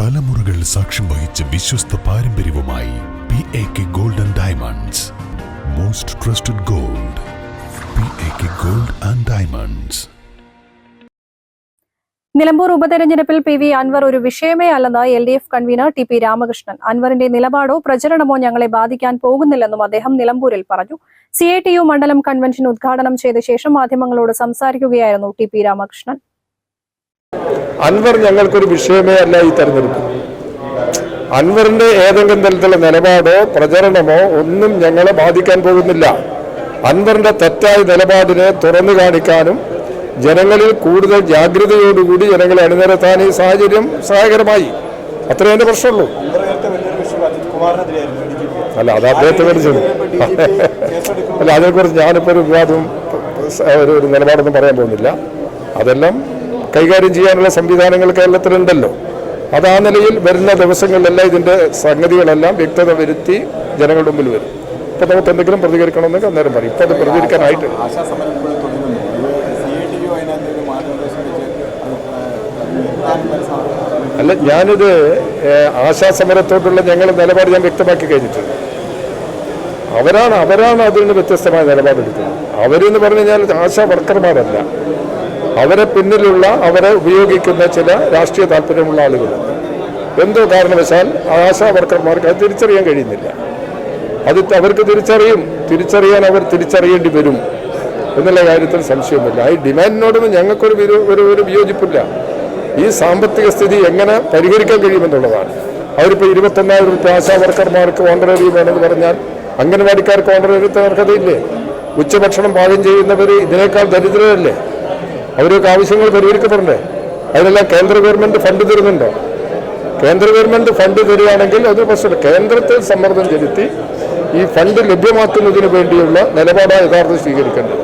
തലമുറകൾ സാക്ഷ്യം വഹിച്ച വിശ്വസ്ത പാരമ്പര്യവുമായി P A K gold and diamonds most trusted gold P A K gold and diamonds Nilambur ഉപതെരഞ്ഞെടുപ്പിൽ പി വി അൻവർ ഒരു വിഷയമേ അല്ലെന്ന് L D F convener T P Ramakrishnan. അൻവറിന്റെ നിലപാടോ പ്രചരണമോ ഞങ്ങളെ ബാധിക്കാൻ പോകുന്നില്ലെന്നും അദ്ദേഹം നിലമ്പൂരിൽ പറഞ്ഞു. സി ഐ ടി യു മണ്ഡലം കൺവെൻഷൻ ഉദ്ഘാടനം ചെയ്ത ശേഷം മാധ്യമങ്ങളോട് സംസാരിക്കുകയായിരുന്നു ടി പി രാമകൃഷ്ണൻ. അൻവർ ഞങ്ങൾക്കൊരു വിഷയമേ അല്ല ഈ തെരഞ്ഞെടുപ്പ്. അൻവറിന്റെ ഏതെങ്കിലും തരത്തിലുള്ള നിലപാടോ പ്രചരണമോ ഒന്നും ഞങ്ങളെ ബാധിക്കാൻ പോകുന്നില്ല. അൻവറിന്റെ തെറ്റായ നിലപാടിനെ തുറന്നു കാണിക്കാനും ജനങ്ങളിൽ കൂടുതൽ ജാഗ്രതയോടുകൂടി ജനങ്ങളെ അണിനിരത്താൻ ഈ സാഹചര്യം സഹായകരമായി. അത്രേ എന്റെ പ്രശ്നമുള്ളൂ. അല്ല അത് അദ്ദേഹത്തെ കുറിച്ചാണ് അല്ല അതിനെക്കുറിച്ച് ഞാനിപ്പോൾ ഒരു വിവാദവും ഒരു നിലപാടൊന്നും പറയാൻ പോകുന്നില്ല. അതെല്ലാം കൈകാര്യം ചെയ്യാനുള്ള സംവിധാനങ്ങൾ കേരളത്തിലുണ്ടല്ലോ. അത് ആ നിലയിൽ വരുന്ന ദിവസങ്ങളിലെല്ലാം ഇതിന്റെ സംഗതികളെല്ലാം വ്യക്തത വരുത്തി ജനങ്ങളുടെ മുമ്പിൽ വരും. ഇപ്പം നമുക്ക് എന്തെങ്കിലും പ്രതികരിക്കണമെന്നൊക്കെ അന്നേരം പറയും. ഇപ്പം അത് പ്രതികരിക്കാനായിട്ട് അല്ല ഞാനിത് ആശാസമരത്തോട്ടുള്ള ഞങ്ങളുടെ നിലപാട് ഞാൻ വ്യക്തമാക്കി കഴിഞ്ഞിട്ടുണ്ട്. അവരാണ് അവരാണ് അതിൽ നിന്ന് വ്യത്യസ്തമായ നിലപാടെടുക്കുന്നത് അവരെന്ന് പറഞ്ഞു കഴിഞ്ഞാൽ ആശാ വർക്കർമാരല്ല. അവരെ പിന്നിലുള്ള അവരെ ഉപയോഗിക്കുന്ന ചില രാഷ്ട്രീയ താല്പര്യമുള്ള ആളുകൾ. എന്തോ കാരണവശാൽ ആശാ വർക്കർമാർക്ക് അത് തിരിച്ചറിയാൻ കഴിയുന്നില്ല. അത് അവർക്ക് തിരിച്ചറിയും. തിരിച്ചറിയാൻ അവർ തിരിച്ചറിയേണ്ടി വരും എന്നുള്ള കാര്യത്തിൽ സംശയമില്ല ഈ ഡിമാൻഡിനോടൊന്നും ഞങ്ങൾക്കൊരു ഒരു ഒരു വിയോജിപ്പില്ല. ഈ സാമ്പത്തിക സ്ഥിതി എങ്ങനെ പരിഹരിക്കാൻ കഴിയുമെന്നുള്ളതാണ്. അവരിപ്പോൾ ഇരുപത്തൊന്നായിരം റുപ്യ ആശാ വർക്കർമാർക്ക് ഓണററി വേണമെന്ന് പറഞ്ഞാൽ അംഗനവാടിക്കാർക്ക് ഓണററി അർഹതയില്ലേ? ഉച്ചഭക്ഷണം പാകം ചെയ്യുന്നവർ ഇതിനേക്കാൾ ദരിദ്രരല്ലേ? അവരൊക്കെ ആവശ്യങ്ങൾ പരിഹരിക്കപ്പെടണ്ടേ? അതിനെല്ലാം കേന്ദ്ര ഗവൺമെന്റ് ഫണ്ട് തരുന്നുണ്ടോ? കേന്ദ്ര ഗവൺമെന്റ് ഫണ്ട് തരികയാണെങ്കിൽ അത് പ്രശ്നമില്ല. കേന്ദ്രത്തിൽ സമ്മർദ്ദം ചെലുത്തി ഈ ഫണ്ട് ലഭ്യമാക്കുന്നതിന് വേണ്ടിയുള്ള നിലപാടാണ് യഥാർത്ഥം സ്വീകരിക്കേണ്ടത്.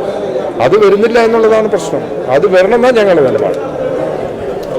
അത് വരുന്നില്ല എന്നുള്ളതാണ് പ്രശ്നം. അത് വരണമെന്നാണ് ഞങ്ങളുടെ നിലപാട്.